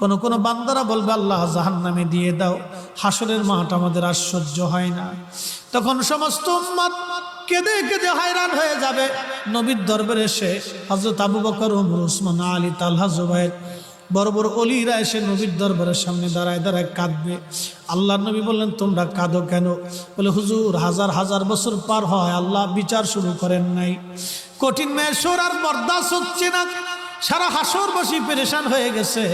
কোন কোন বান্দারা বলবে, আল্লাহ জাহান নামে দিয়ে দাও, হাসরের মাঠ আমাদের আশ্চর্য হয় না। তখন সমস্ত কেঁদে কেঁদে হয়রান হয়ে যাবে। নবীর দরবারে এসে হজরত আবু বকর উমর উসমান আলী, তালহা, জুবাইর বড় বড় অলিরা এসে নবীর দরবারের সামনে দাঁড়ায় দাঁড়ায় কাঁদবে। আল্লাহ নবী বললেন, তোমরা কাঁদো কেন? বলে, হুজুর, হাজার হাজার বছর পার হয়, আল্লাহ বিচার শুরু করেন নাই। কঠিন মেশর আর বরদাস হচ্ছে না। সারা হাসর বসি পেরেশান হয়ে গেছে।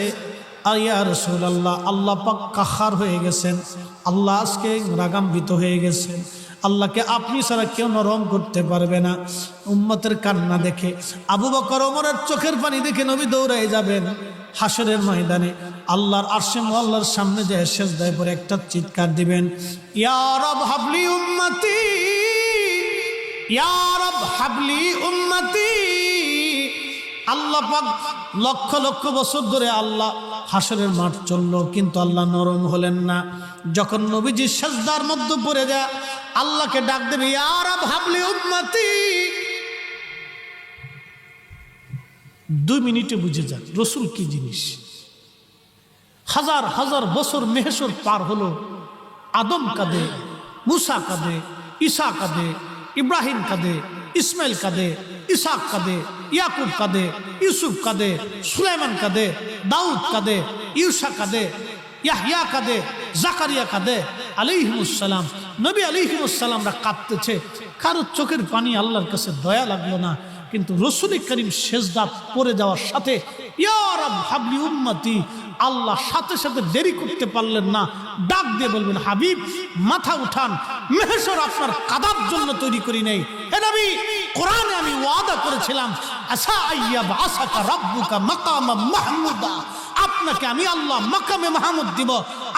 আর ইয়া রসুল আল্লাহ আল্লাহ পাক কাহার হয়ে গেছেন। আল্লাহ আজকে রাগাম্বিত হয়ে গেছেন। আল্লাহকে আপনি ছাড়া কেউ নরম করতে পারবে না। উম্মতের কান্না দেখে, আবু বকর ওমরের চোখের পানি দেখে নবী দৌড়ায় যাবেন হাসরের ময়দানে। আল্লাহর আরশে আল্লাহর সামনে যে শেষ দেয় পরে একটা চিৎকার দিবেন ইয়ারব হাবলি উম্মতি ইয়ারব হাবলি উম্মতি। আল্লাহ পাক লক্ষ লক্ষ বছর ধরে আল্লাহ হাসরের মাঠ চলল, কিন্তু আল্লাহ নরম হলেন না। যখন নবীজি সেজদার মধ্যে পড়ে যায়, আল্লাহকে ডাক দেবে আর হাবলি উম্মতি। দুই মিনিটে বুঝে যান রসুল কি জিনিস? হাজার হাজার বছর মেহেশ্বর পার হলো, আদম কাঁদে, মুসা কাঁদে, ঈসা কাঁদে, ইব্রাহিম কাঁদে, ইসমাইল কাঁদে ইসাক কাঁদে, ইয়াকুব কাঁদে, ইউসুফ কাঁদে, সুলাইমান কাঁদে, দাউদ কাঁদে ইউসা কাঁদে ইয়াহিয়া কাঁদে, জাকারিয়া কাঁদে। আলিহিমুসালাম নবী আলিহিমুসালামরা কাঁদতেছে। কারও চোখের পানি আল্লাহর কাছে দয়া লাগল না, কিন্তু রসুল করিম শেষদাত পরে যাওয়ার সাথে হাবলি উম্মতি, আল্লাহ সাথে সাথে দেরি করতে পারলেন না, ডাক দিয়ে বলবেন, হাবিব, মাথা উঠান মেহেশ্বর আপনার কাদার জন্য তৈরি করি নাই। হে নবী কোরআনে আমি ওয়াদা করেছিলাম আসা আইয়া আসাকা রব্বুকা মাকামা মাহমুদা। আপনাকে আমি আল্লাহ মাকামে মাহমুদ দিব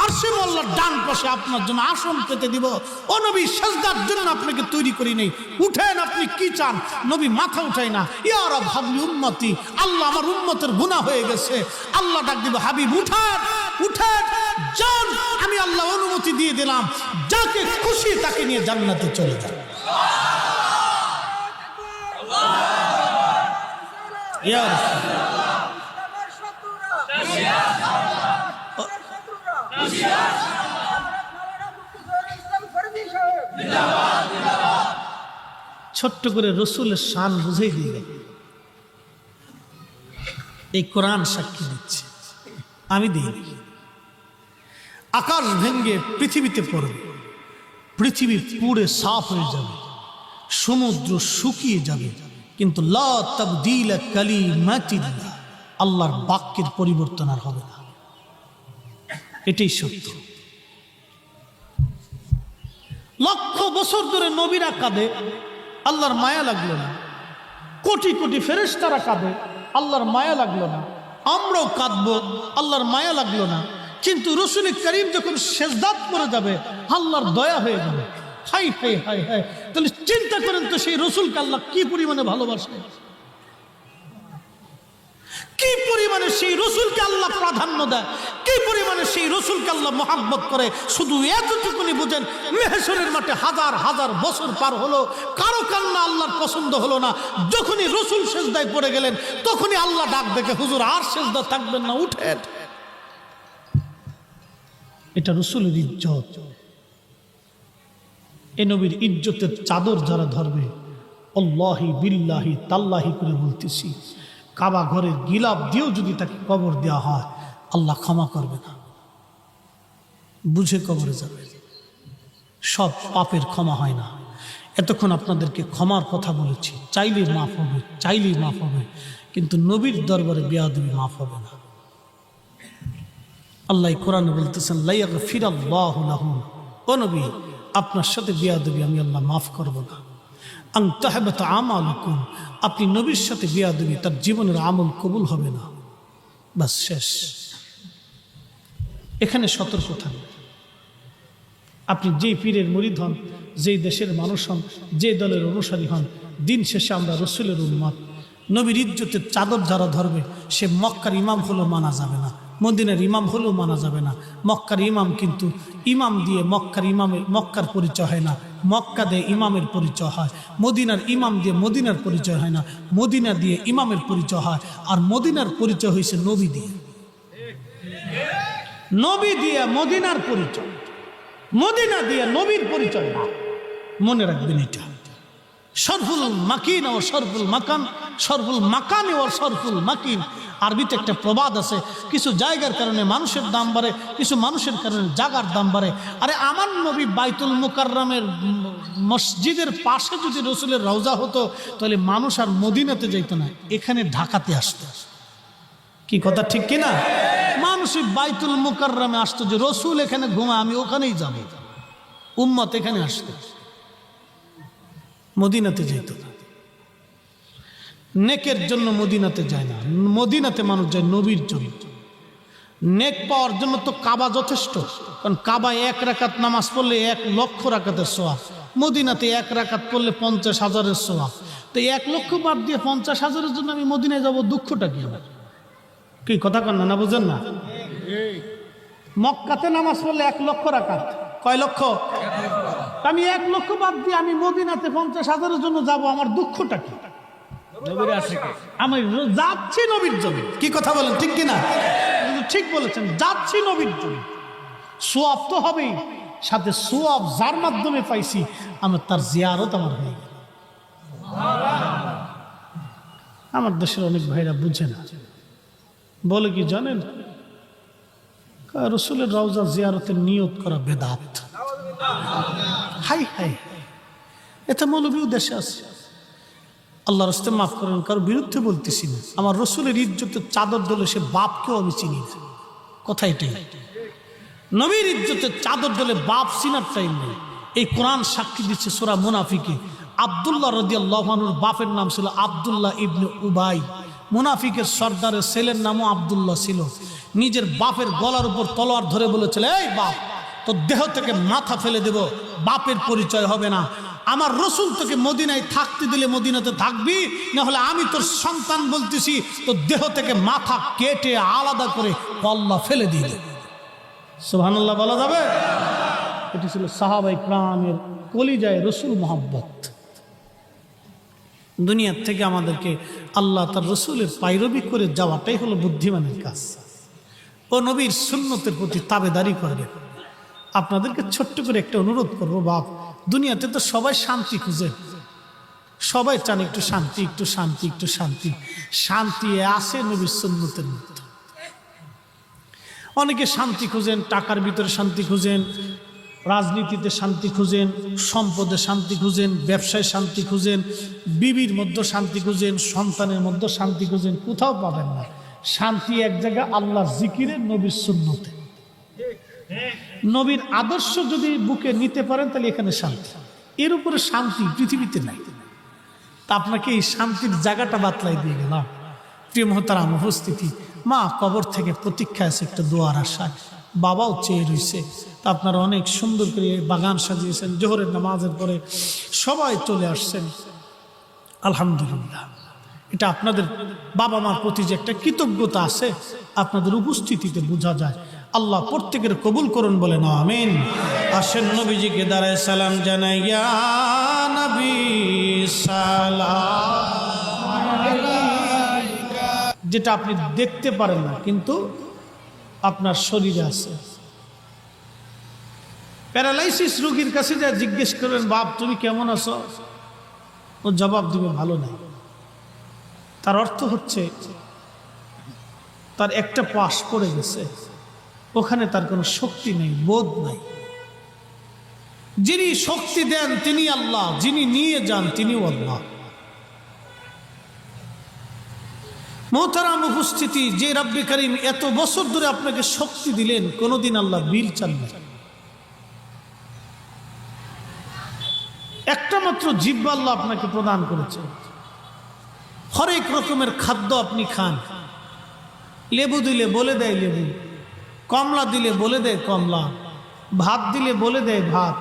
আরশিম আল্লাহর ডান পাশে আপনার জন্য আসন পেতে দিব। ও নবী, সেজদার জন্য আপনাকে তৈরি করি নেই। উঠেন আপনি কি চান? নবী মাথা উঠাই না ইয়ারা ভাবলি উন্মতি আল্লাহ আমার উন্মতের গুণা হয়ে গেছে। আল্লাহ ডাক দিব, হাবিব, উঠান, উঠেন, যান। আমি আল্লাহ অনুমতি দিয়ে দিলাম, যাকে খুশি তাকে নিয়ে জান্নাতে চলে যান। ছোট্ট করে রসুলের শান বুঝেই দিলেন এই কোরআন সাক্ষী দিচ্ছে। আমি দিই। আকাশ ভেঙ্গে পৃথিবীতে পড়বে। পৃথিবী পুড়ে সাফ হয়ে যাবে। সমুদ্র শুকিয়ে যাবে। কিন্তু আল্লাহর বাক্যের পরিবর্তন আর হবে না। এটাই সত্য। লক্ষ বছর ধরে নবীরা কাঁদে, আল্লাহর মায়া লাগল না। কোটি কোটি ফেরেশতারা কাঁদে, আল্লাহর মায়া লাগল না। আমরাও কাঁদবো, আল্লাহর মায়া লাগল না। কিন্তু রসুল করিম যখন শেষদাত করে যাবে, আল্লাহর দয়া হয়ে যাবে। হাই হাই হাই হাই। তাহলে চিন্তা করেন তো সেই রসুলকে আল্লাহ কি পরিমাণে ভালোবাসে? কি পরিমাণে সেই রসুলকে আল্লাহ প্রাধান্য দেয়? কি পরিমাণে সেই রসুলকে আল্লাহ মোহাম্মত করে? শুধু এতটুকুনি বুঝেন মেহেশ্বরের মাঠে হাজার হাজার বছর পার হলো, কারও কান্না আল্লাহর পছন্দ হলো না। যখনই রসুল সেজদায় পড়ে গেলেন, তখনই আল্লাহ ডাক দেখে, হুজুর, আর সেজদা থাকবেন না উঠে এটা রসুলের ইজ্জত। এ নবীর ইজ্জতের চাদর যারা ধরবে, অল্লাহি বিল্লাহি তাল্লাহি করে বলতেছি, কাবা ঘরের গিলাপ দিয়েও যদি তাকে কবর দেওয়া হয়, আল্লাহ ক্ষমা করবে না। বুঝে কবরে যাবে। সব পাপের ক্ষমা হয় না। এতক্ষণ আপনাদেরকে ক্ষমার কথা বলেছি, চাইলেই মাফ হবে, চাইলেই মাফ হবে, কিন্তু নবীর দরবারে বেয়াদবি মাফ হবে না। আল্লাহ কোরআনে বলতেছেন লাইয়াক ফিরাল্লাহ ও নবী আপনার সাথে বিয়াদবি আমি আল্লাহ মাফ করব না। আং তাহেবত আমাল আপনি নবীর সাথে বিয়াদবি, তার জীবনের আমল কবুল হবে না। বাস শেষ। এখানে সতর্ক থাকবে আপনি যেই পীরের মরিদ হন, যেই দেশের মানুষ হন, যে দলের অনুসারী হন, দিন শেষে আমরা রসুলের উন্মত নবীর ইজ্জতের চাদর যারা ধরবে, সে মক্কার ইমাম হলেও মানা যাবে না। মদিনার ইমাম হলেও মানা যাবে না। মক্কার ইমাম কিন্তু ইমাম দিয়ে মক্কার ইমামের মক্কার পরিচয় হয় না। মক্কা দিয়ে ইমামের পরিচয় হয়। মদিনার ইমাম দিয়ে মদিনার পরিচয় হয় না। মদিনা দিয়ে ইমামের পরিচয় হয়। আর মদিনার পরিচয় হয়েছে নবী দিয়ে। নবী দিয়ে মদিনার পরিচয়। মদিনা দিয়ে নবীর পরিচয়। মনে রাখবেন এটা। সরফুল মাকিন ও সরফুল মাকান সরফুল মাকানি ও সরফুল মাকিন। আরবিতে একটা প্রবাদ আছে, কিছু জায়গার কারণে মানুষের দাম বাড়ে, কিছু মানুষের কারণে জাগার দাম বাড়ে। আরে আমার নবী বাইতুল মুকাররমের মসজিদের পাশে যদি রসুলের রওজা হতো, তাহলে মানুষ আর মদিনাতে যেত না, এখানে ঢাকাতে আসতো। কি কথা ঠিক কি না? মানুষ বাইতুল মুকাররমে আসতো যে রসুল এখানে ঘুমা, আমি ওখানেই যাব। উম্মত এখানে আসতে আসতো। মদিনাতে যেত না নেকের জন্য মদিনাতে যায় না। মদিনাতে মানুষ যায় নবীর জন্য। নেক পাওয়ার জন্য তো কাবা যথেষ্ট। কারণ কাবায় এক রাকাত নামাজ পড়লে এক লক্ষ রাকাতের সোয়াব। মদিনাতে এক রাকাত পড়লে পঞ্চাশ হাজারের সোয়াব। তো এক লক্ষ বাদ দিয়ে পঞ্চাশ হাজারের জন্য আমি মদিনায় যাব, দুঃখটা কি আমার? কি, কথা কন না না বুঝেন না? মক্কাতে নামাজ পড়লে এক লক্ষ রাকাত। কয় লক্ষ? আমি এক লক্ষ বাদ দিয়ে আমি মদিনাতে পঞ্চাশ হাজারের জন্য যাব আমার দুঃখটা কি? আমি যাচ্ছি নবীর জন্য। কি কথা বলেন ঠিক কি না ঠিক বলেছেন যাচ্ছি নবীর জন্য। সোয়াব তো হবেই সাথে সোয়াব যার মাধ্যমে পাইছি আমার তার জিয়ারত আমার হয়ে গেল। আমার দেশের অনেক ভাইরা বুঝে না। বলে কি জানেন? রসুলের রওজা জিয়ারতের নিয়ত করা বেদাত। হাই হাই এটা মৌলবীও দেশে আছে। আল্লাহ রস্তে মাফ করেন কারোর বিরুদ্ধে বলতেছি না। আমার রসুলের ইজ্জতের চাদর দলে সে বাপকেও আমি চিনি কথা এটাই। নবীর ইজ্জতের চাদর দলে বাপ চিনার টাইম নেই। এই কোরআন সাক্ষী দিচ্ছে সোরা মুনাফিকে। আবদুল্লাহ রদিয়াল্লাহনুর বাপের নাম ছিল আবদুল্লাহ ইবনে উবাই। মুনাফিকের সর্দারের ছেলের নামও আবদুল্লাহ ছিল। নিজের বাপের গলার উপর তলোয়ার ধরে বলেছিল, এই বাপ তোর দেহ থেকে মাথা ফেলে দেব, বাপের পরিচয় হবে না। আমার রসুল তোকে মদিনায় থাকতে দিলে মদিনাতে থাকবি না হলে আমি তোর সন্তান বলতেছি তো দেহ থেকে মাথা কেটে আলাদা করে পল্লা ফেলে দিয়ে দেব সুবহানাল্লাহ বলা যাবে? এটি ছিল সাহাবাই ক্রামের কলিজায় রসুল মোহাব্বত। দুনিয়ার থেকে আমাদেরকে আল্লাহ তার রসুলের পাইরবি করে যাওয়াটাই হলো বুদ্ধিমানের কাজ। ও নবীর সুন্নতের প্রতি তাবেদারি করবেন আপনাদেরকে ছোট্ট করে একটা অনুরোধ করব, বাপ। দুনিয়াতে তো সবাই শান্তি খুঁজে। সবাই চান একটু শান্তি একটু শান্তি একটু শান্তি। শান্তি আসে নবীর সুন্নতের মধ্যে। অনেকে শান্তি খুঁজেন, টাকার ভিতরে শান্তি খুঁজেন, রাজনীতিতে শান্তি খুঁজেন, সম্পদে শান্তি খুঁজেন, ব্যবসায় শান্তি খুঁজেন, বিবির মধ্যে শান্তি খুঁজেন, সন্তানের মধ্যে শান্তি খুঁজেন, কোথাও পাবেন না। শান্তি এক জায়গায় আল্লাহ জিকিরে নবীর সুন্নতে। নবীর আদর্শ যদি বুকে নিতে পারেন, তাহলে এখানে শান্তি। এর উপরে শান্তি পৃথিবীতে নাই। তা আপনাকে এই শান্তির জায়গাটা বাতলাই দিয়ে গেলাম। প্রিয় উপস্থিতি। মা, কবর থেকে প্রতীক্ষা আছে, একটা দোয়ার আশায় বাবাও চেয়ে রয়েছে তা আপনারা অনেক সুন্দর করে বাগান সাজিয়েছেন, জোহরের নামাজের পরে সবাই চলে আসছেন। আলহামদুলিল্লাহ। এটা আপনাদের বাবা মার প্রতি যে একটা কৃতজ্ঞতা আছে, আপনাদের উপস্থিতিতে বোঝা যায়। আল্লাহ প্রত্যেকের কবুল করুন বলে না, আমিন। আসেন নবীজিকে দাঁড়ায় সালাম জানাই যেটা আপনি দেখতে পারেন না, কিন্তু আপনার শরীরে আছে। প্যারালাইসিস রোগীর কাছে যা জিজ্ঞেস করবেন বাপ, তুমি কেমন আছো? ও জবাব দিবে, ভালো নাই। তার অর্থ হচ্ছে, তার একটা পাশ পড়ে গেছে। ওখানে তার কোনো শক্তি নেই, বোধ নাই। যিনি শক্তি দেন তিনি আল্লাহ, যিনি নিয়ে যান তিনিও আল্লাহ। মোহতারাম উপস্থিতি, যে রাব্বি করিম এত বছর ধরে আপনাকে শক্তি দিলেন, কোনোদিন আল্লাহ বিল চান একটা মাত্র জিব্বা আল্লাহ আপনাকে প্রদান করেছে। হরেক রকমের খাদ্য আপনি খান। লেবু দিলে বলে দেয় লেবু। কমলা দিলে বলে দেয় কমলা, ভাত দিলে বলে দেয় ভাত।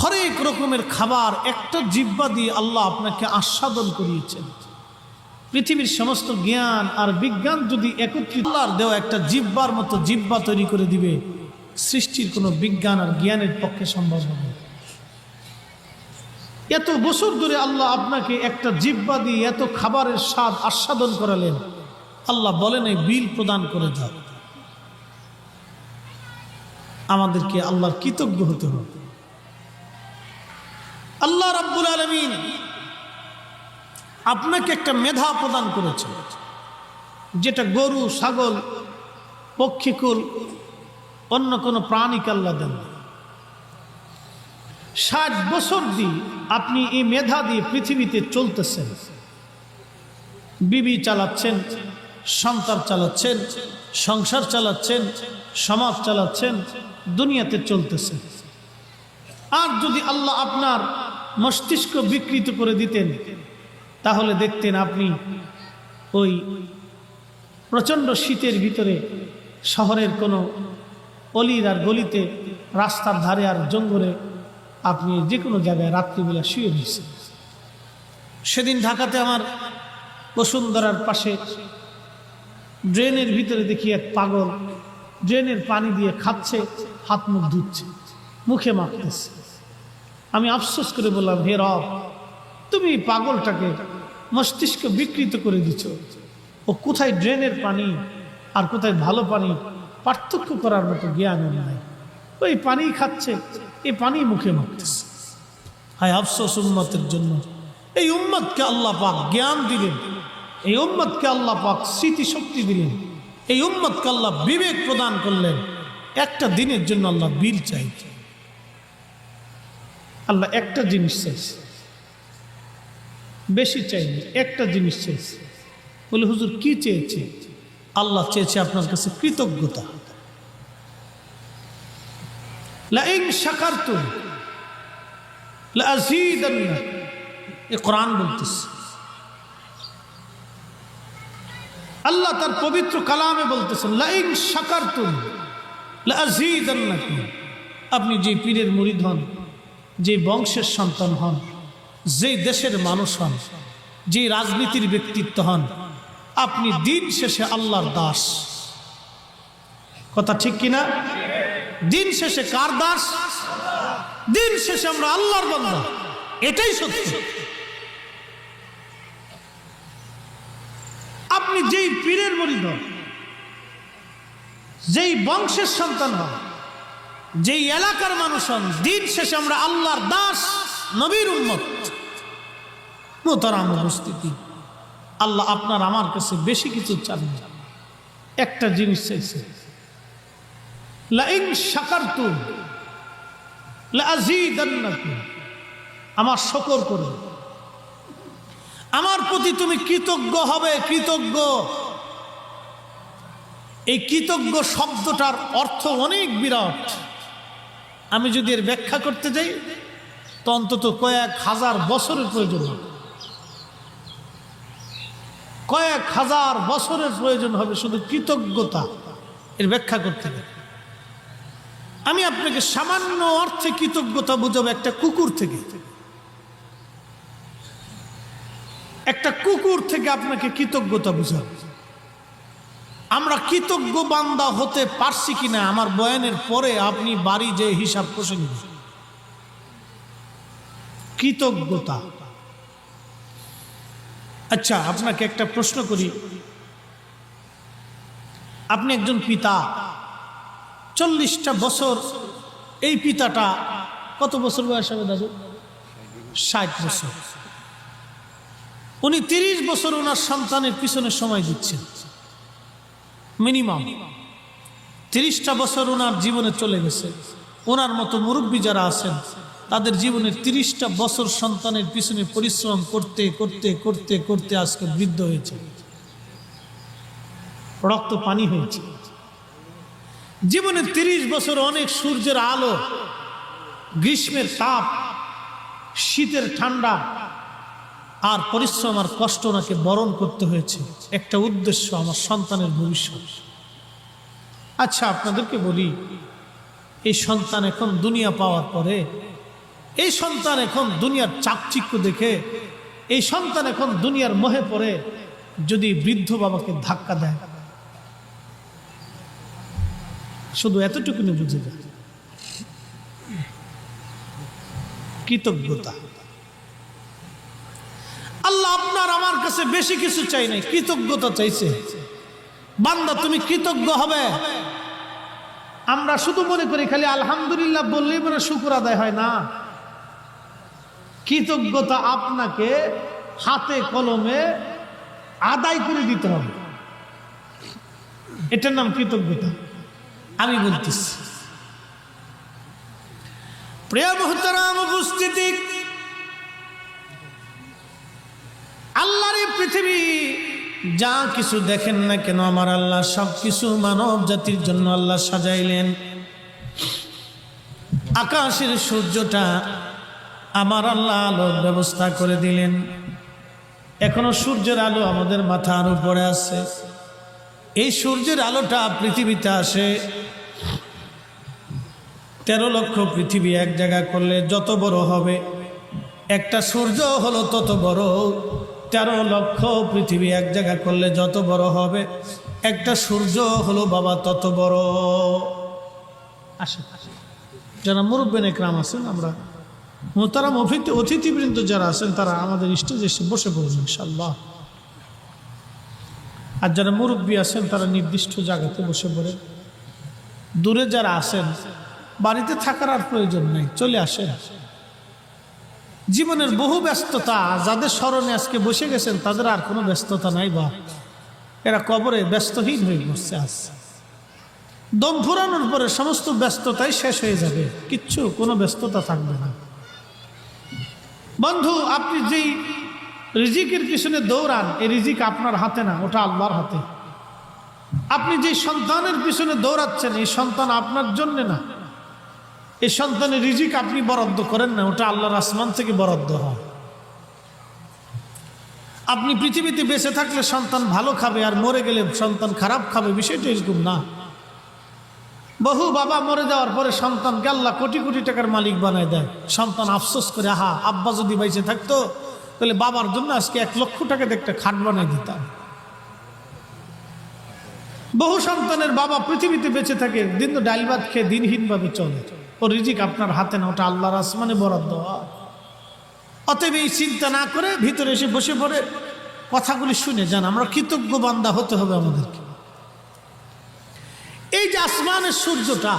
হরেক রকমের খাবার একটা জিব্বা দিয়ে আল্লাহ আপনাকে আস্বাদন করিয়েছেন। পৃথিবীর সমস্ত জ্ঞান আর বিজ্ঞান যদি একত্রিত, আল্লাহর দেওয়া একটা জিব্বার মতো জিব্বা তৈরি করে দিবে, সৃষ্টির কোনো বিজ্ঞান আর জ্ঞানের পক্ষে সম্ভব হবে এত বছর ধরে আল্লাহ আপনাকে একটা জিব্বা দিয়ে এত খাবারের স্বাদ আস্বাদন করালেন। আল্লাহ বলেন, এই বিল প্রদান করে দাও। আমাদেরকে আল্লাহর কৃতজ্ঞ হতে হবে আল্লাহ রাব্বুল আলমিন আপনাকে একটা মেধা প্রদান করেছে যেটা গরু, ছাগল, পক্ষীকুল, অন্য কোনো প্রাণীকে আল্লাহ দেন। ষাট বছর দিয়ে আপনি এই মেধা দিয়ে পৃথিবীতে চলতেছেন বিবি চালাচ্ছেন, সন্তান চালাচ্ছেন, সংসার চালাচ্ছেন, সমাজ চালাচ্ছেন দুনিয়াতে চলতেছে। আর যদি আল্লাহ আপনার মস্তিষ্ক বিকৃত করে দিতেন, তাহলে দেখতেন আপনি ওই প্রচণ্ড শীতের ভিতরে শহরের কোনো অলির আর গলিতে রাস্তার ধারে আর জঙ্গলে আপনি যে কোনো জায়গায় রাত্রিবেলা শুয়ে দিয়েছেন সেদিন ঢাকাতে আমার বসুন্ধরার পাশে ড্রেনের ভিতরে দেখি এক পাগল ড্রেনের পানি দিয়ে খাচ্ছে। হাত মুখ ধুচ্ছে, মুখে মাখতেছে। আমি আফসোস করে বললাম, হে রব, তুমি পাগলটাকে মস্তিষ্ক বিকৃত করে দিচ্ছ ও কোথায় ড্রেনের পানি আর কোথায় ভালো পানি, পার্থক্য করার মতো জ্ঞান নাই। ওই পানি খাচ্ছে, এই পানি মুখে মাখতেছে। হায় আফসোস উম্মতের জন্য। এই উম্মতকে আল্লাহ পাক জ্ঞান দিলেন এই উম্মতকে আল্লাহ পাক স্মৃতিশক্তি দিলেন এই উম্মতকে আল্লাহ বিবেক প্রদান করলেন। একটা দিনের জন্য আল্লাহ বীর চাইছে আল্লাহ একটা জিনিস চাইছে বেশি চাইনি একটা জিনিস চেয়েছে বলে, হুজুর, কি চেয়েছে? আল্লাহ চেয়েছে আপনার কাছে কৃতজ্ঞতা। লাইন শাকারতুম লাযীদান্না এ কোরআন বলতেছে। আল্লাহ তার পবিত্র কালামে বলতেছেন শাকারতুম লাযীদান্নাকুম আপনি যে পীরের মুরিদ হন যে বংশের সন্তান হন, যে দেশের মানুষ হন, যে রাজনীতির ব্যক্তিত্ব হন, আপনি দিন শেষে আল্লাহর দাস। কথা ঠিক কিনা? দিন শেষে কার দাস? দিন শেষে আমরা আল্লাহর বান্দা। এটাই সত্য। আপনি যেই পীরের মরিদ হন যেই বংশের সন্তান হন, যেই এলাকার মানুষ হন, দিন শেষে আমরা আল্লাহর দাস, নবীর উন্মত মোতারাম উপস্থিতি। আল্লাহ আপনার আমার কাছে বেশি কিছু চান একটা জিনিস চাইছে। লাইন লাযীদান্নাকুম আমার শকর করবে আমার প্রতি তুমি কৃতজ্ঞ হবে, কৃতজ্ঞ। এই কৃতজ্ঞ শব্দটার অর্থ অনেক বিরাট। আমি যদি এর ব্যাখ্যা করতে যাই, তো অন্তত কয়েক হাজার বছরের প্রয়োজন হবে। কয়েক হাজার বছরের প্রয়োজন হবে শুধু কৃতজ্ঞতা এর ব্যাখ্যা করতে গেলে। আমি আপনাকে সামান্য অর্থে কৃতজ্ঞতা বুঝাবো একটা কুকুর থেকে। একটা কুকুর থেকে আপনাকে কৃতজ্ঞতা বুঝাবো। আমরা কৃতজ্ঞ বান্দা হতে পারছি কিনা আমার বয়ানের পরে আপনি বাড়ি যে হিসাব কষে নিন। কৃতজ্ঞতা। আচ্ছা আপনাকে একটা প্রশ্ন করি। আপনি একজন পিতা। চল্লিশটা বছর এই পিতাটা কত বছর বয়স হবে দাদু? ষাট বছর। উনি তিরিশ বছর ওনার সন্তানের পিছনে সময় দিচ্ছেন। মিনিমাম তিরিশটা বছর ওনার জীবনে চলে গেছে। ওনার মতো মুরব্বী যারা আছেন, তাদের জীবনের তিরিশটা বছর সন্তানের পিছনে পরিশ্রম করতে করতে করতে করতে আজকে বৃদ্ধ হয়েছে। রক্ত পানি হয়েছে। জীবনে তিরিশ বছর অনেক সূর্যের আলো, গ্রীষ্মের তাপ, শীতের ঠান্ডা আর পরিশ্রম আর কষ্ট ওনাকে বরণ করতে হয়েছে। একটা উদ্দেশ্য আমার সন্তানের ভবিষ্যৎ। আচ্ছা আপনাদেরকে বলি, এই সন্তান এখন দুনিয়া পাওয়ার পরে, এই সন্তান এখন দুনিয়ার চাকচিক্য দেখে, এই সন্তান এখন দুনিয়ার মোহে পড়ে, যদি বৃদ্ধ বাবাকে ধাক্কা দেয়। শুধু এতটুকুনি বুঝে যায় কৃতজ্ঞতা। আল্লাহ আপনার আমার কাছে বেশি কিছু চাই নাই, কৃতজ্ঞতা চাইছে। বান্দা, তুমি কৃতজ্ঞ হবে। আমরা শুধু মনে করি খালি আলহামদুলিল্লাহ বললেই মানে শুকুর আদায় হয় না। কৃতজ্ঞতা আপনাকে হাতে, কলমে আদায় করে দিতে হবে। এটার নাম কৃতজ্ঞতা। আমি বলতেছি, প্রিয় মহতারাম উপস্থিতি আল্লাহর এই পৃথিবী, যা কিছু দেখেন না কেন আমার আল্লাহ সব কিছু মানব জাতির জন্য আল্লাহ সাজাইলেন। আকাশের সূর্যটা আমার আল্লাহ আলোর ব্যবস্থা করে দিলেন। এখনও সূর্যের আলো আমাদের মাথার উপরে আছে। এই সূর্যের আলোটা পৃথিবীতে আসে। তেরো লক্ষ পৃথিবী এক জায়গা করলে যত বড় হবে, একটা সূর্য হলো তত বড়। তেরো লক্ষ পৃথিবী এক জায়গা করলে যত বড় হবে একটা সূর্য হলো বাবা তত বড়। আসে যারা মুরব্বেন একরাম আছেন আমরা মোতারাম অতিথি অতিথিবৃন্দ যারা আছেন তারা আমাদের স্টেজে এসে বসে পড়বেন ইনশাল্লাহ আর যারা মুরব্বী আছেন তারা নির্দিষ্ট জায়গাতে বসে পড়ে। দূরে যারা আছেন বাড়িতে থাকার আর প্রয়োজন নেই চলে আসেন। জীবনের বহু ব্যস্ততা, যাদের স্মরণে আজকে বসে গেছেন, তাদের আর কোনো ব্যস্ততা নাই বা? এরা কবরে ব্যস্তহীন হয়ে বসছে আজ দম ফুরানোর পরে সমস্ত ব্যস্ততাই শেষ হয়ে যাবে। কিচ্ছু, কোনো ব্যস্ততা থাকবে না। বন্ধু, আপনি যেই রিজিকের পিছনে দৌড়ান, এই রিজিক আপনার হাতে না, ওটা আল্লাহর হাতে। আপনি যে সন্তানের পিছনে দৌড়াচ্ছেন, এই সন্তান আপনার জন্য না। এই সন্তানের রিজিক আপনি বরাদ্দ করেন না, ওটা আল্লাহর আসমান থেকে বরাদ্দ হয়। আপনি পৃথিবীতে বেঁচে থাকলে সন্তান ভালো খাবে আর মরে গেলে সন্তান খারাপ খাবে, বিষয়টা এরকম না। বহু বাবা মরে যাওয়ার পরে সন্তান আল্লাহ কোটি কোটি টাকার মালিক বানায় দেয়। সন্তান আফসোস করে, আহা, আব্বা যদি বাইচে থাকতো, তাহলে বাবার জন্য আজকে এক লক্ষ টাকা একটা খাট বানাই দিতাম। বহু সন্তানের বাবা পৃথিবীতে বেঁচে থাকে, দিন ডাইল ভাত খেয়ে দিনহীনভাবে চলে। ও রিজিক আপনার হাতে না, ওটা আল্লাহর আসমানে বরাদ্দ। অতএব এই চিন্তা না করে ভিতরে এসে বসে পড়ে, কথাগুলি শুনে যান। আমরা কৃতজ্ঞ বান্দা হতে হবে আমাদেরকে। এই যে আসমানের সূর্যটা,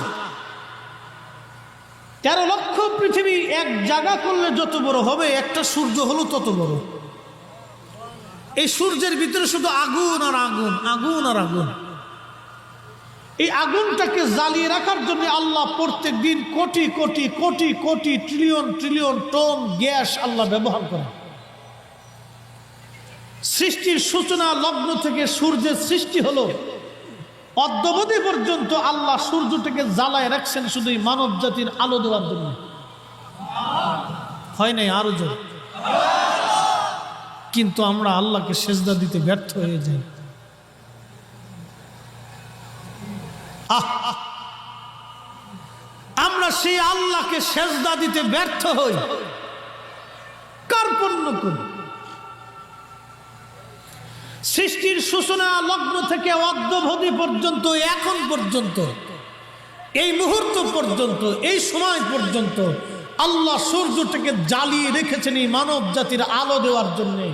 তেরো লক্ষ পৃথিবী এক জায়গা করলে যত বড় হবে, একটা সূর্য হলো তত বড়। এই সূর্যের ভিতরে শুধু আগুন আর আগুন আগুন আর আগুন। এই আগুনটাকে জ্বালিয়ে রাখার জন্য আল্লাহ প্রত্যেক দিন কোটি কোটি কোটি কোটি trillion trillion ton gas Allah ব্যবহার করে সৃষ্টির সূচনা লগ্ন থেকে সূর্যের সৃষ্টি হলো। অদ্যবধি পর্যন্ত আল্লাহ সূর্যটাকে জ্বালায় রাখছেন শুধু মানব জাতির আলো দেওয়ার জন্য। হয় নাই আরও কিন্তু আমরা আল্লাহকে সেজদা দিতে ব্যর্থ হয়ে যাই। আমরা সেই আল্লাহকে সেজদা দিতে ব্যর্থ হই। কার্পণ্য করি সৃষ্টির সূচনা লগ্ন থেকে অদ্যবধি পর্যন্ত, এখন পর্যন্ত, এই মুহূর্ত পর্যন্ত, এই সময় পর্যন্ত আল্লাহ সূর্যটাকে জ্বালিয়ে রেখেছেন এই মানব জাতির আলো দেওয়ার জন্যে।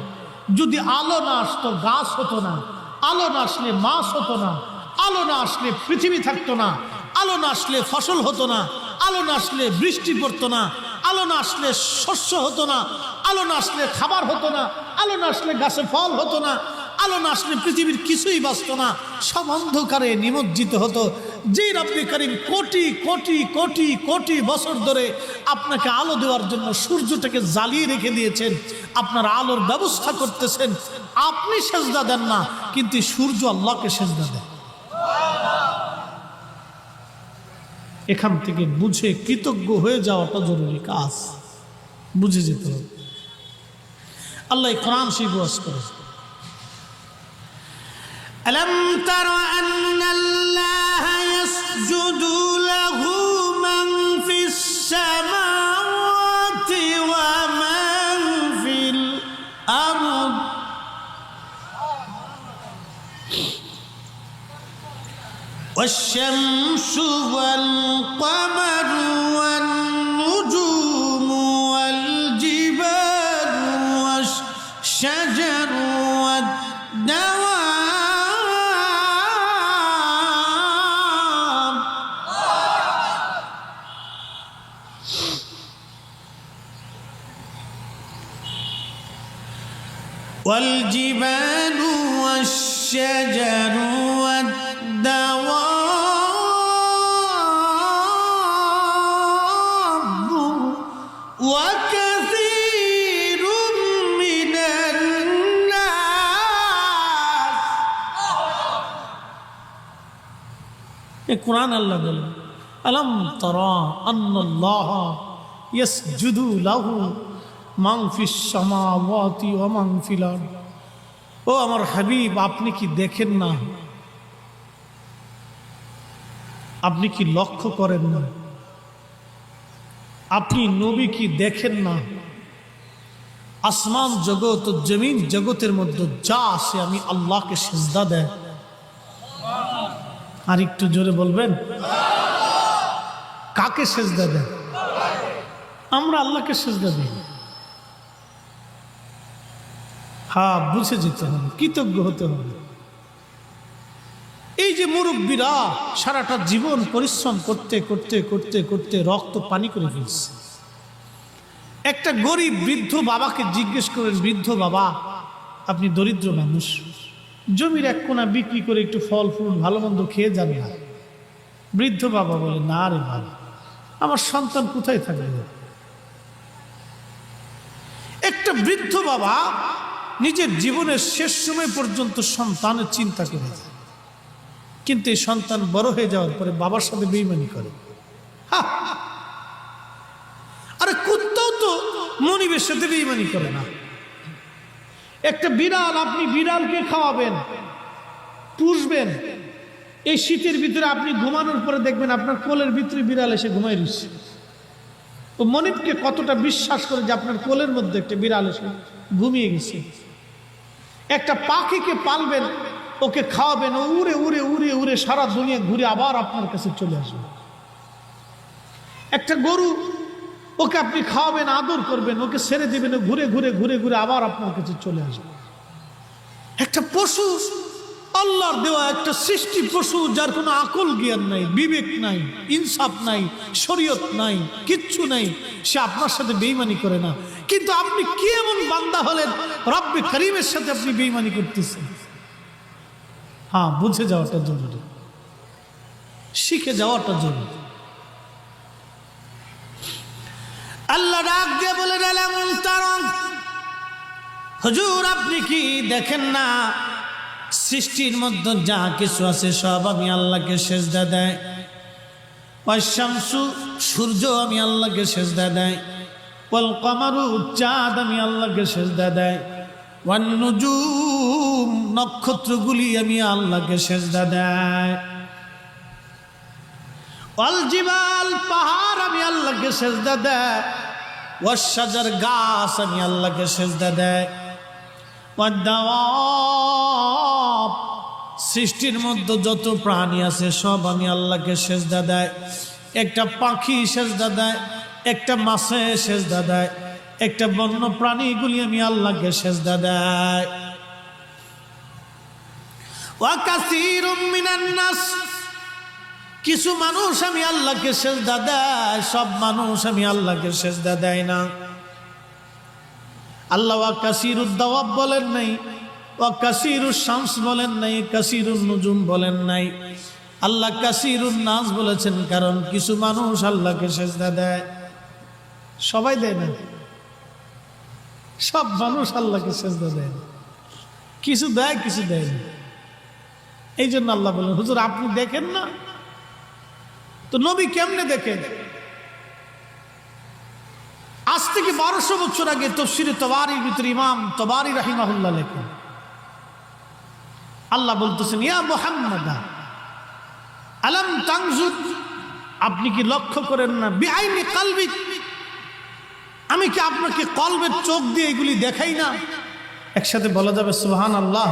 যদি আলো না আসতো, গাছ হতো না, আলো না আসলে মাছ হতো না আলো না আসলে পৃথিবী থাকতো না। আলো না আসলে ফসল হতো না। আলো না আসলে বৃষ্টি পড়তো না। আলো না আসলে শস্য হতো না। আলো না আসলে খাবার হতো না। আলো না আসলে গাছে ফল হতো না। আলো না আসলে পৃথিবীর কিছুই বাঁচত না। সব অন্ধকারে নিমজ্জিত হতো। যে রব্বি করিম কোটি কোটি কোটি কোটি বছর ধরে আপনাকে আলো দেওয়ার জন্য সূর্যটাকে জ্বালিয়ে রেখে দিয়েছেন। আপনার আলোর ব্যবস্থা করতেছেন। আপনি সেজদা দেন না, কিন্তু সূর্য আল্লাহকে সেজদা দেন এখান থেকে বুঝে কৃতজ্ঞ হয়ে যাওয়াটা জরুরি কাজ বুঝে যেতে হবে আল্লাহ এই কোরআন সেই বস করে ألم تر أن الله والشمس والقمر والنجوم والجبال والشجر والدواب والجبال والشجر এই কোরআন আল্লাহ বলেন আলম তরা আন্নাল্লাহ ইয়াসজুদু লাহু ফিস সামাওয়াতি ওয়া মান ফিল ও আমার হাবিব, আপনি কি দেখেন না? আপনি কি লক্ষ্য করেন না? আপনি নবী কি দেখেন না? আসমান জগৎ ও জমিন জগতের মধ্যে যা আছে আমি আল্লাহকে সেজদা দেয়। আর একটু জোরে বলবেন? কাকে সেজদা দেন? আমরা আল্লাহকে সেজদা দিই। হ্যাঁ বুঝে যেতে হবে, কৃতজ্ঞ হতে হবে। এই যে মুরব্বীরা সারাটা জীবন পরিশ্রম করতে করতে করতে করতে রক্ত পানি করে ফেলছে। একটা গরিব বৃদ্ধ বাবাকে জিজ্ঞেস করেন, বৃদ্ধ বাবা, আপনি দরিদ্র মানুষ? জমির এক কোনা বিক্রি করে একটু ফল, ফুল, ভালো মন্দ খেয়ে যাবে না। বৃদ্ধ বাবা বলে, না রে বাবা আমার সন্তান কোথায় থাকবে একটা বৃদ্ধ বাবা নিজের জীবনের শেষ সময় পর্যন্ত সন্তানের চিন্তা করে কিন্তু এই সন্তান বড় হয়ে যাওয়ার পরে বাবার সাথে বেইমানি করে! আরে কুত্তাও তো মনিবের সাথে বেইমানি করে না। একটা বিড়াল, আপনি বিড়ালকে খাওয়াবেন, পুষবেন। এই শীতের ভিতরে আপনি ঘুমানোর পরে দেখবেন আপনার কোলের ভিতরে বিড়াল এসে ঘুমাই রয়েছে। তো মনিবকে কতটা বিশ্বাস করে যে আপনার কোলের মধ্যে একটা বিড়াল এসে ঘুমিয়ে গেছে। একটা পাখিকে পালবেন, ওকে খাওয়াবেন, ও উড়ে উড়ে উড়ে উড়ে সারা দুনিয়া ঘুরে আবার আপনার কাছে চলে আসবে। একটা গরু ওকে আপনি খাওয়াবেন, আদর করবেন, ওকে ছেড়ে দেবেন ঘুরে ঘুরে ঘুরে ঘুরে আবার আপনার কাছে চলে আসবে। একটা পশু, আল্লাহর দেওয়া একটা সৃষ্টি পশু যার কোনো আকল জ্ঞান নাই, বিবেক নাই, ইনসাফ নাই, শরীয়ত নাই, কিচ্ছু নাই, সে আপনার সাথে বেইমানি করে না। কিন্তু আপনি কি এমন বান্দা হলেন, রব্বে করিমের সাথে আপনি বেইমানি করতেছেন? হ্যাঁ বুঝে যাওয়াটা জরুরি। শিখে যাওয়াটা জরুরি। আল্লাহ ডাক দিয়ে বলে এমন তারণ হুজুর, আপনি কি দেখেন না? সৃষ্টির মধ্যে যা কিছু আছে সব আমি আল্লাহকে সেজদা দেয়। শামসু, সূর্য আমি আল্লাহকে সেজদা দেয়। ওয়াল কমারু, চাঁদ আমি আল্লাহকে সেজদা দেয়। ওয়ান নক্ষত্রগুলি আমি আল্লাহকে সেজদা দেয়। ওয়াল জিবাল, পাহাড় আমি আল্লাহকে সেজদা দেয়। ওয়াসাজার গাছ আমি আল্লাহকে সেজদা দেয়। সৃষ্টির মধ্যে যত প্রাণী আছে, সব আমি আল্লাহকে সেজদা দেয়। একটা পাখি সেজদা দেয়, একটা মাছে সেজদা দেয়, একটা বন্য প্রাণীগুলি আমি আল্লাহকে সেজদা দেয়। ওয়াকাসিরুম মিনান নাস কিছু মানুষ আমি আল্লাহকে সেজদা দেয়, সব মানুষ আমি আল্লাহকে সেজদা দেয় না। আল্লাহ কাসিরুদ দাওয়াব বলেন নাই ও কাসিরুর শামস বলেন নাই কাসিরুল নুজুম বলেন নাই। আল্লাহ কাসিরুন নাস বলেছেন, কারণ কিছু মানুষ আল্লাহকে সেজদা দেয়। সবাই দেয় না? সব মানুষ আল্লাহকে সেজদা দেয়। না কিছু দেয় কিছু দেয় না। এই জন্য আল্লাহ বলেন, হুজুর আপনি দেখেন না? তো নবী কেমনে দেখেন? আজ থেকে বারোশো বছর আগে তফসিরে তবারির ভিতরে ইমাম তবারি রাহিমাহুল্লাহ লেখেন। আল্লাহ বলতেছেন, ইয়া মোহাম্মদা, আলম তাংজুদ আপনি কি লক্ষ্য করেন না? বেআইনি কালবি। আমি কি আপনাকে কলবের চোখ দিয়ে এগুলি দেখাই না? একসাথে বলা যাবে সুহান আল্লাহ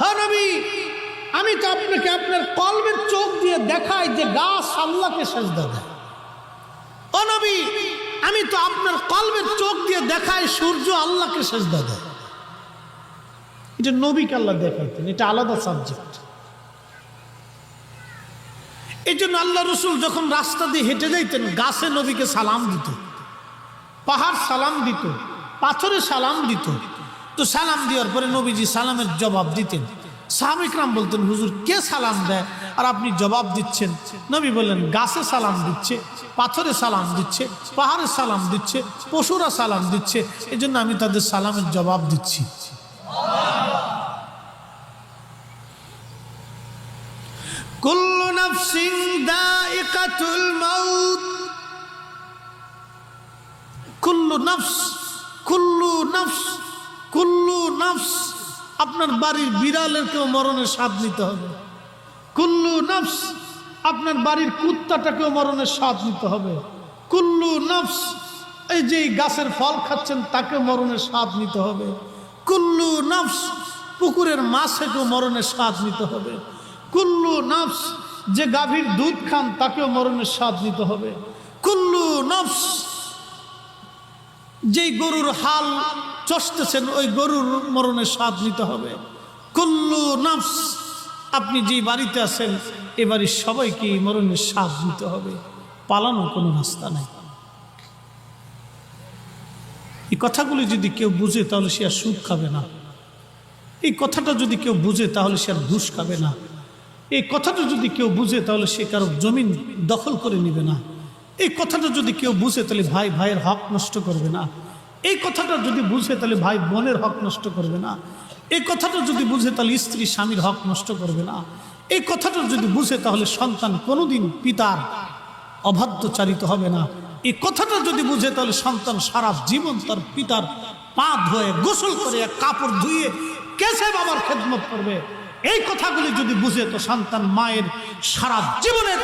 হ্যাঁ নবী আমি তো আপনাকে আপনার কলবের চোখ দিয়ে দেখাই যে গাছ আল্লাহকে সেজদা দেয়। ও নবী, আমি তো আপনার কলবের চোখ দিয়ে দেখাই সূর্য আল্লাহকে সেজদা দেয়। এটা নবীকে আল্লাহ দেখাইতেন, এটা আলাদা সাবজেক্ট এই জন্য আল্লাহ রসুল যখন রাস্তা দিয়ে হেঁটে যাইতেন, গাছে নবীকে সালাম দিত, পাহাড় সালাম দিত, পাথরে সালাম দিত। তো সালাম দেওয়ার পরে নবীজি সালামের জবাব দিতেন। সাহাবিকরাম বলতেন, হুজুর, কে সালাম দেয়? আর আপনি জবাব দিচ্ছেন, নবী বললেন গাছে সালাম দিচ্ছে, পাথরে সালাম দিচ্ছে, পাহাড়ে সালাম দিচ্ছে, পশুরা সালাম দিচ্ছে এই জন্য আমি তাদের সালামের জবাব দিচ্ছি। কুল্লু মাউত। কুল্লু নফস কুল্লু নফস কুল্লু নফস। আপনার বাড়ির বিড়ালেরকেও মরণের স্বাদ নিতে হবে। কুল্লু নফস, আপনার বাড়ির কুত্তাটাকেও মরণের স্বাদ নিতে হবে। কুল্লু নফস, এই যে গাছের ফল খাচ্ছেন তাকে মরণের স্বাদ নিতে হবে। কুল্লু নফস, পুকুরের মাছেকেও মরণের স্বাদ নিতে হবে। কুল্লু নফস, যে গাভীর দুধ খান, তাকেও মরণের স্বাদ নিতে হবে। কুল্লু নফস যেই গরুর হাল চষতেছেন, ওই গরুর মরণের স্বাদ নিতে হবে। কুল্লু নফস, আপনি যে বাড়িতে আছেন, এ বাড়ির সবাইকে মরণের স্বাদ নিতে হবে। পালানোর কোনো রাস্তা নাই। এই কথাগুলি যদি কেউ বুঝে, তাহলে সে আর সুদ খাবে না। এই কথাটা যদি কেউ বুঝে, তাহলে সে আর ঘুষ খাবে না। এই কথাটা যদি কেউ বুঝে, তাহলে সে কারও জমিন দখল করে নেবে না। এই কথাটা যদি কেউ বুঝে, তাহলে ভাই, ভাইয়ের হক নষ্ট করবে না। এই কথাটা যদি বুঝে, তাহলে ভাই বোনের হক নষ্ট করবে না। এই কথাটা যদি বুঝে, তাহলে স্ত্রী স্বামীর হক নষ্ট করবে না। এই কথাটা যদি বুঝে, তাহলে সন্তান কোনোদিন পিতার অবাধ্যচারিত হবে না। এই কথাটা যদি বুঝে, তাহলে সন্তান সারা জীবন তার পিতার পা ধুয়ে গোসল করে কাপড় ধুয়ে কেসে বাবার খেদমত করবে। এই কথাগুলি যদি বুঝে, তো সন্তান মায়ের সারা জীবনের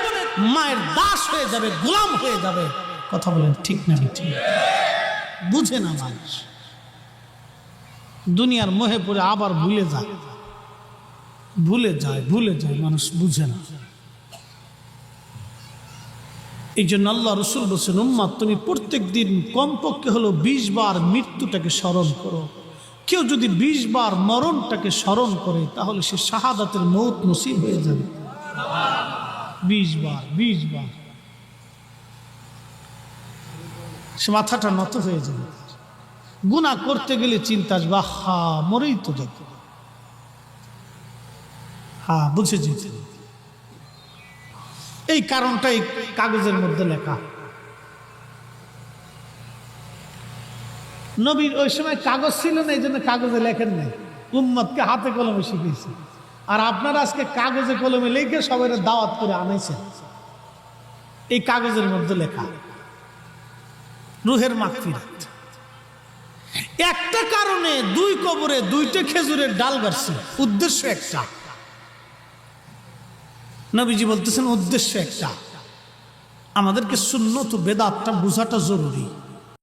মায়ের দাস হয়ে যাবে, গোলাম হয়ে যাবে। কথা বলেন, ঠিক না ঠিক? বুঝে না মানুষ। দুনিয়ার মোহে পড়ে আবার ভুলে যায়। ভুলে যায় ভুলে যায়, মানুষ বুঝে না। এই জন্য আল্লাহ রসুল বলছেন উম্মা তুমি প্রত্যেক দিন কমপক্ষে হলো বিশ বার মৃত্যুটাকে স্মরণ করো। কেউ যদি বিশ বার মরণটাকে স্মরণ করে, তাহলে সে শাহাদাতের মৌত নসিব হয়ে যাবে। বিশ বার বিশ বার। সে মাথাটা নত হয়ে যাবে। গুণা করতে গেলে চিন্তা আসবে হা মরেই তো যেত হা, বুঝে যেতে এই কারণটাই কাগজের মধ্যে লেখা। নবীর ওই সময় কাগজ ছিল না এই জন্য কাগজে লেখেন নাই। উম্মতকে হাতে কলমে শিখিয়েছে। আর আপনারা আজকে কাগজে কলমে লিখে সবাই দাওয়াত করে আনাইছেন। এই কাগজের মধ্যে লেখা। রুহের মাগফিরাত। একটা কারণে দুই কবরে দুইটা খেজুরের ডাল গাড়ছে উদ্দেশ্য একটা। নবীজি বলতেছেন, উদ্দেশ্য একটা। আমাদেরকে শূন্য তো বেদাতটা বোঝাটা জরুরি।